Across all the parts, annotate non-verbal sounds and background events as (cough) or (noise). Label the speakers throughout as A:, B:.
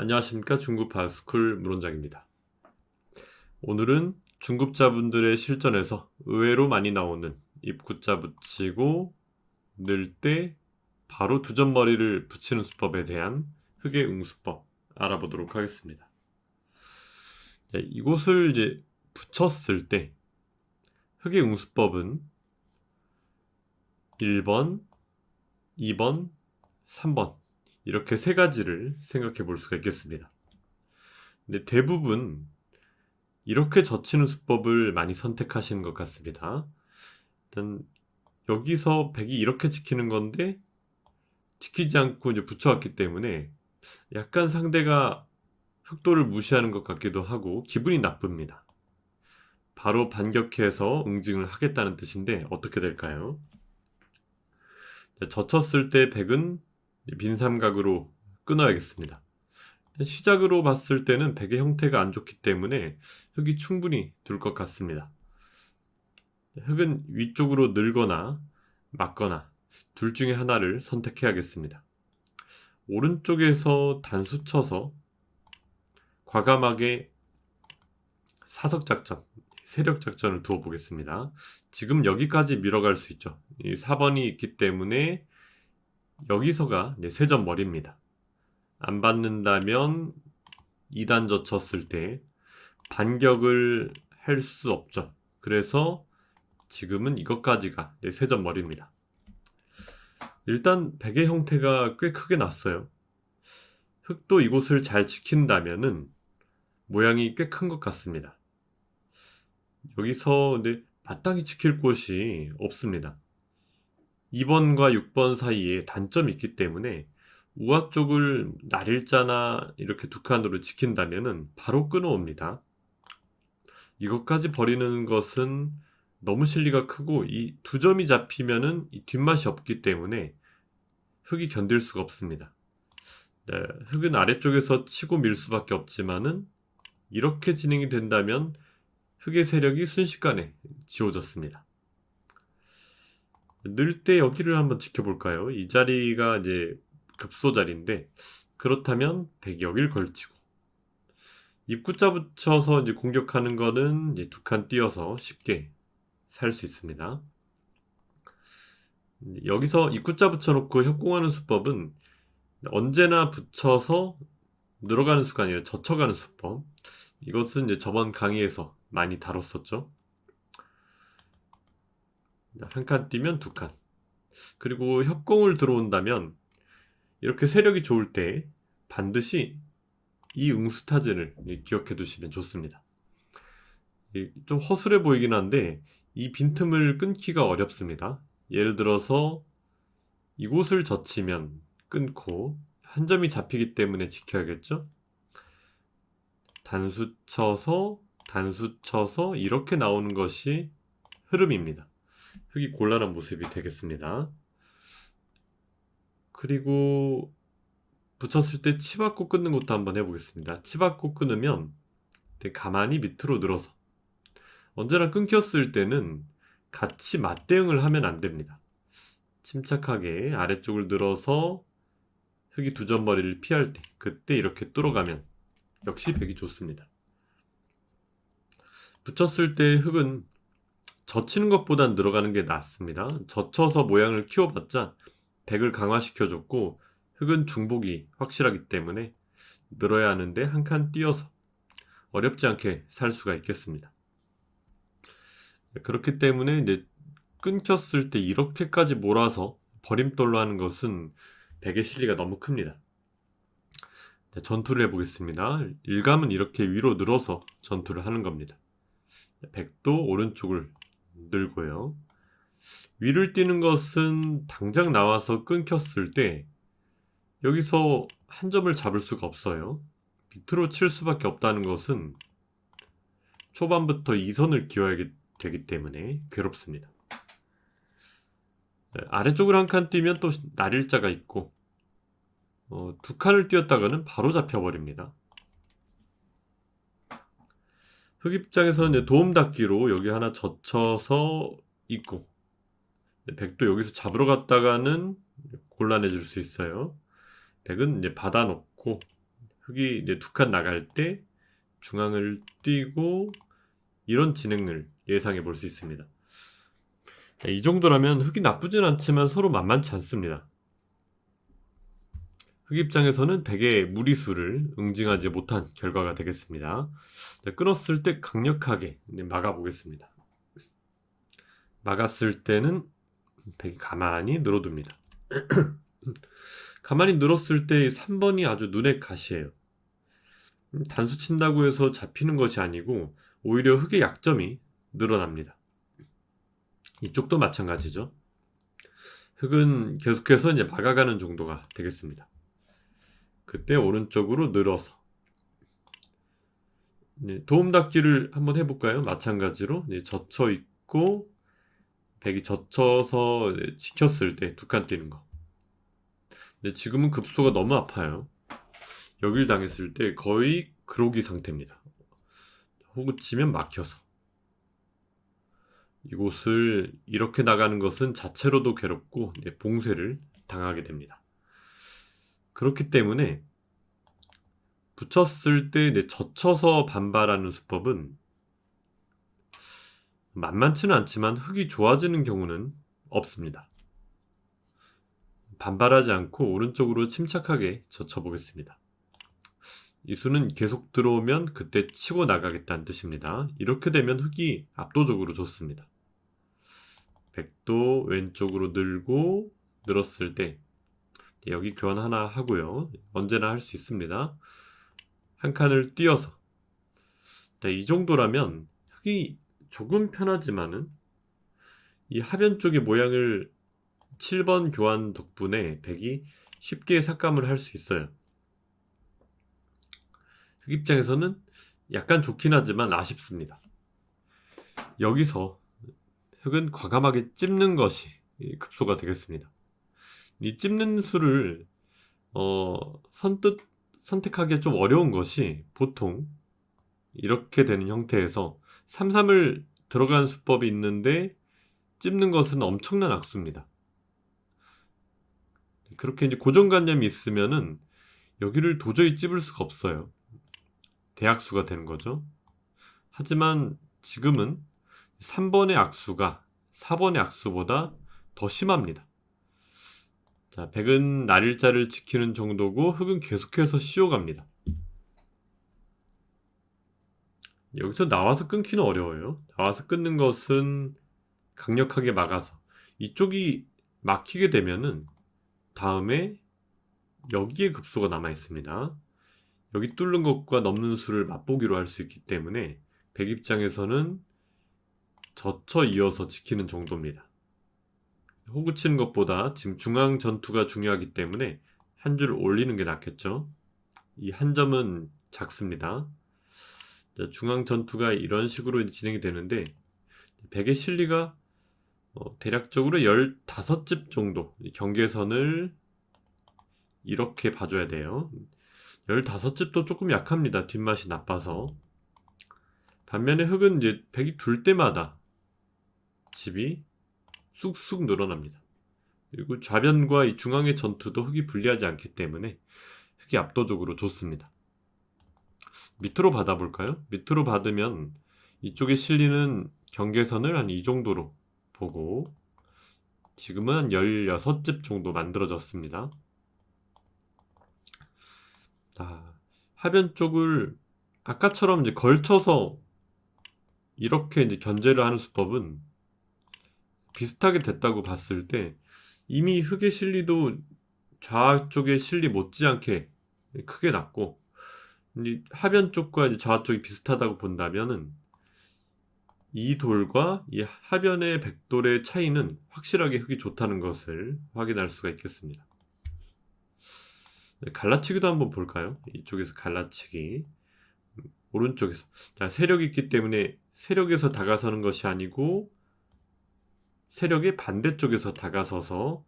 A: 안녕하십니까 중급 바스쿨 문원장입니다. 오늘은 중급자분들의 실전에서 의외로 많이 나오는 입구자 붙이고 늘 때 바로 두점 머리를 붙이는 수법에 대한 흑의 응수법 알아보도록 하겠습니다. 네, 이곳을 이제 붙였을 때 흑의 응수법은 1번, 2번, 3번 이렇게 세 가지를 생각해 볼 수가 있겠습니다. 근데 대부분 이렇게 젖히는 수법을 많이 선택하시는 것 같습니다. 일단 여기서 100이 이렇게 지키는 건데 지키지 않고 이제 붙여왔기 때문에 약간 상대가 흑도를 무시하는 것 같기도 하고 기분이 나쁩니다. 바로 반격해서 응징을 하겠다는 뜻인데 어떻게 될까요? 젖혔을 때 100은 빈삼각으로 끊어야겠습니다. 시작으로 봤을 때는 백의 형태가 안 좋기 때문에 흙이 충분히 둘 것 같습니다. 흙은 위쪽으로 늘거나 막거나 둘 중에 하나를 선택해야겠습니다. 오른쪽에서 단수 쳐서 과감하게 사석 작전, 세력 작전을 두어 보겠습니다. 지금 여기까지 밀어갈 수 있죠. 이 4번이 있기 때문에 여기서가 세점 머리입니다. 안 받는다면 2단 젖혔을 때 반격을 할 수 없죠. 그래서 지금은 이것까지가 세점 머리입니다. 일단 백의 형태가 꽤 크게 났어요. 흙도 이곳을 잘 지킨다면은 모양이 꽤 큰 것 같습니다. 여기서 근데 마땅히 지킬 곳이 없습니다. 2번과 6번 사이에 단점이 있기 때문에 우악 쪽을 날일자나 이렇게 두 칸으로 지킨다면 바로 끊어옵니다. 이것까지 버리는 것은 너무 실리가 크고 이 두 점이 잡히면은 뒷맛이 없기 때문에 흙이 견딜 수가 없습니다. 네, 흙은 아래쪽에서 치고 밀 수밖에 없지만은 이렇게 진행이 된다면 흙의 세력이 순식간에 지워졌습니다. 늘 때 여기를 한번 지켜볼까요? 이 자리가 이제 급소 자리인데 그렇다면 100 여길 걸치고 입구자 붙여서 이제 공격하는 거는 두칸 띄어서 쉽게 살 수 있습니다. 여기서 입구자 붙여놓고 협공하는 수법은 언제나 붙여서 늘어가는 수가 아니라 젖혀가는 수법. 이것은 이제 저번 강의에서 많이 다뤘었죠. 한 칸 뛰면 두 칸. 그리고 협공을 들어온다면 이렇게 세력이 좋을 때 반드시 이 응수타진을 기억해 두시면 좋습니다. 좀 허술해 보이긴 한데 이 빈틈을 끊기가 어렵습니다. 예를 들어서 이곳을 젖히면 끊고 한 점이 잡히기 때문에 지켜야겠죠? 단수 쳐서 단수 쳐서 이렇게 나오는 것이 흐름입니다. 흙이 곤란한 모습이 되겠습니다. 그리고 붙였을 때 치받고 끊는 것도 한번 해보겠습니다. 치받고 끊으면 가만히 밑으로 늘어서 언제나 끊겼을 때는 같이 맞대응을 하면 안 됩니다. 침착하게 아래쪽을 늘어서 흙이 두 점머리를 피할 때 그때 이렇게 뚫어가면 역시 백이 좋습니다. 붙였을 때 흙은 젖히는 것보단 늘어가는 게 낫습니다. 젖혀서 모양을 키워봤자 백을 강화시켜줬고 흙은 중복이 확실하기 때문에 늘어야 하는데 한 칸 띄어서 어렵지 않게 살 수가 있겠습니다. 그렇기 때문에 이제 끊겼을 때 이렇게까지 몰아서 버림돌로 하는 것은 백의 실리가 너무 큽니다. 전투를 해보겠습니다. 일감은 이렇게 위로 늘어서 전투를 하는 겁니다. 백도 오른쪽을 늘고요. 위를 뛰는 것은 당장 나와서 끊겼을 때 여기서 한 점을 잡을 수가 없어요. 밑으로 칠 수밖에 없다는 것은 초반부터 2선을 기어야 되기 때문에 괴롭습니다. 네, 아래쪽을 한칸 뛰면 또 날일자가 있고 어, 두 칸을 뛰었다가는 바로 잡혀버립니다. 흑입장에서는 도움 닫기로 여기 하나 젖혀서 있고 백도 여기서 잡으러 갔다가는 곤란해질 수 있어요. 백은 이제 받아놓고 흙이 이제 두 칸 나갈 때 중앙을 띄고 이런 진행을 예상해 볼 수 있습니다. 네, 이 정도라면 흙이 나쁘진 않지만 서로 만만치 않습니다. 흙 입장에서는 100의 무리수를 응징하지 못한 결과가 되겠습니다. 네, 끊었을 때 강력하게 막아 보겠습니다. 막았을 때는 100이 가만히 늘어둡니다. (clears throat) 가만히 늘었을 때 3번이 아주 눈에 가시해요. 단수 친다고 해서 잡히는 것이 아니고 오히려 흙의 약점이 늘어납니다. 이쪽도 마찬가지죠. 흙은 계속해서 이제 막아가는 정도가 되겠습니다. 그때 오른쪽으로 늘어서 도움닫기를 한번 해볼까요? 마찬가지로 젖혀 있고 백이 젖혀서 지켰을 때 두 칸 뛰는 거. 근데 지금은 급소가 너무 아파요. 여길 당했을 때 거의 그로기 상태입니다. 혹은 치면 막혀서. 이곳을 이렇게 나가는 것은 자체로도 괴롭고 봉쇄를 당하게 됩니다. 그렇기 때문에 붙였을 때 젖혀서 반발하는 수법은 만만치는 않지만 흙이 좋아지는 경우는 없습니다. 반발하지 않고 오른쪽으로 침착하게 젖혀보겠습니다. 이 수는 계속 들어오면 그때 치고 나가겠다는 뜻입니다. 이렇게 되면 흙이 압도적으로 좋습니다. 100도 왼쪽으로 늘고 늘었을 때 여기 교환 하나 하고요. 언제나 할 수 있습니다. 한 칸을 띄어서 네, 이 정도라면 흙이 조금 편하지만은 이 하변 쪽의 모양을 7번 교환 덕분에 100이 쉽게 삭감을 할 수 있어요. 흑 입장에서는 약간 좋긴 하지만 아쉽습니다. 여기서 흙은 과감하게 찝는 것이 급소가 되겠습니다. 이 찝는 수를 어, 선뜻 선택하기 좀 어려운 것이 보통 이렇게 되는 형태에서 33을 들어간 수법이 있는데 찝는 것은 엄청난 악수입니다. 그렇게 이제 고정관념이 있으면은 여기를 도저히 찝을 수가 없어요. 대악수가 되는 거죠. 하지만 지금은 3번의 악수가 4번의 악수보다 더 심합니다. 자, 백은 날일자를 지키는 정도고 흙은 계속해서 씌워갑니다. 여기서 나와서 끊기는 어려워요. 나와서 끊는 것은 강력하게 막아서 이쪽이 막히게 되면은 다음에 여기에 급소가 남아 있습니다. 여기 뚫는 것과 넘는 수를 맛보기로 할 수 있기 때문에 백 입장에서는 젖혀 이어서 지키는 정도입니다. 호구 치는 것보다 지금 중앙 전투가 중요하기 때문에 한 줄 올리는 게 낫겠죠. 이 한 점은 작습니다. 중앙 전투가 이런 식으로 진행이 되는데 백의 실리가 어, 대략적으로 15집 정도 경계선을 이렇게 봐줘야 돼요. 15집도 조금 약합니다. 뒷맛이 나빠서. 반면에 흙은 이제 백이 둘 때마다 집이 쑥쑥 늘어납니다. 그리고 좌변과 이 중앙의 전투도 흙이 불리하지 않기 때문에 흙이 압도적으로 좋습니다. 밑으로 받아볼까요? 밑으로 받으면 이쪽에 실리는 경계선을 한 이 정도로 보고 지금은 한 16집 정도 만들어졌습니다. 자, 하변 쪽을 아까처럼 이제 걸쳐서 이렇게 이제 견제를 하는 수법은 비슷하게 됐다고 봤을 때 이미 흙의 실리도 좌 쪽의 실리 못지않게 크게 났고 하변 쪽과 좌 쪽이 비슷하다고 본다면은 이 돌과 이 하변의 백돌의 차이는 확실하게 흙이 좋다는 것을 확인할 수가 있겠습니다. 네, 갈라치기도 한번 볼까요? 이쪽에서 갈라치기 오른쪽에서 자 세력이 있기 때문에 세력에서 다가서는 것이 아니고 세력의 반대쪽에서 다가서서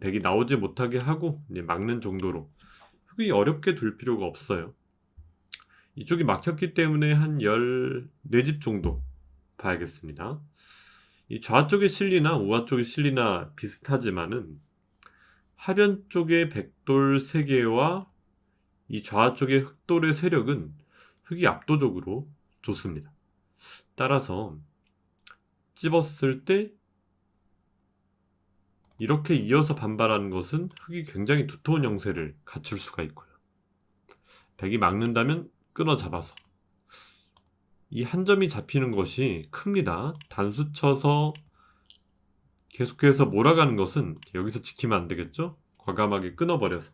A: 백이 나오지 못하게 하고 막는 정도로 흙이 어렵게 둘 필요가 없어요. 이쪽이 막혔기 때문에 한 14집 정도 봐야겠습니다. 이 좌쪽의 실리나 우하 쪽의 실리나 비슷하지만은 하변 쪽의 백돌 3개와 이 좌측의 흑돌의 세력은 흑이 압도적으로 좋습니다. 따라서 찝었을 때 이렇게 이어서 반발하는 것은 흑이 굉장히 두터운 형세를 갖출 수가 있고요. 백이 막는다면 끊어 잡아서 이 한 점이 잡히는 것이 큽니다. 단수 쳐서 계속해서 몰아가는 것은 여기서 지키면 안 되겠죠? 과감하게 끊어버려서.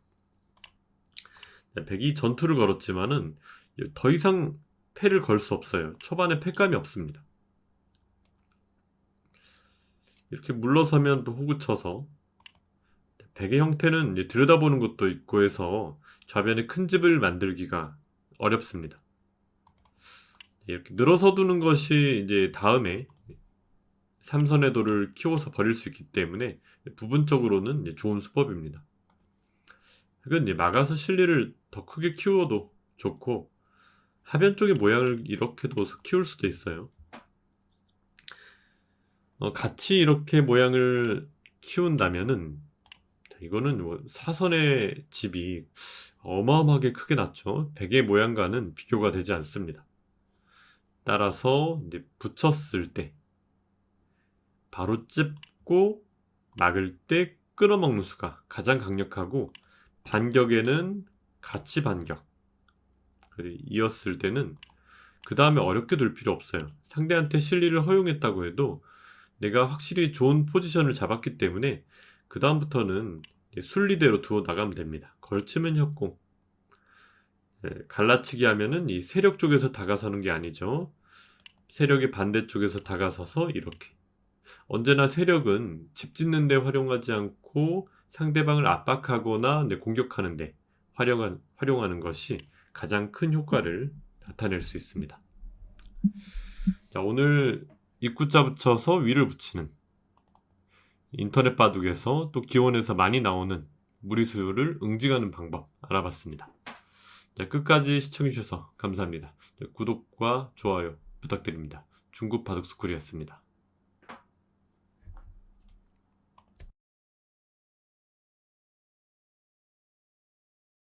A: 네, 백이 전투를 걸었지만은 더 이상 패를 걸 수 없어요. 초반에 패감이 없습니다. 이렇게 물러서면 또 호구 쳐서 백의 형태는 들여다보는 것도 있고 해서 좌변에 큰 집을 만들기가 어렵습니다. 이렇게 늘어서 두는 것이 이제 다음에 삼선의 도를 키워서 버릴 수 있기 때문에 부분적으로는 좋은 수법입니다. 그건 이제 막아서 실리를 더 크게 키워도 좋고 하변 쪽의 모양을 이렇게 둬서 키울 수도 있어요. 어, 같이 이렇게 모양을 키운다면은 이거는 뭐 사선의 집이 어마어마하게 크게 났죠. 백의 모양과는 비교가 되지 않습니다. 따라서 이제 붙였을 때 바로 찝고 막을 때 끌어먹는 수가 가장 강력하고 반격에는 같이 반격 이었을 때는 그 다음에 어렵게 둘 필요 없어요. 상대한테 실리를 허용했다고 해도 내가 확실히 좋은 포지션을 잡았기 때문에 그 다음부터는 순리대로 두어 나가면 됩니다. 걸치면 협공. 예, 갈라치기 하면은 이 세력 쪽에서 다가서는 게 아니죠. 세력의 반대쪽에서 다가서서 이렇게. 언제나 세력은 집 짓는 데 활용하지 않고 상대방을 압박하거나 네, 공격하는 데 활용한, 활용하는 것이 가장 큰 효과를 나타낼 수 있습니다. 자, 오늘 입구자 붙여서 위를 붙이는 인터넷 바둑에서 또 기원에서 많이 나오는 무리수를 응징하는 방법 알아봤습니다. 자, 끝까지 시청해주셔서 감사합니다. 자, 구독과 좋아요 부탁드립니다. 중국 바둑스쿨이었습니다.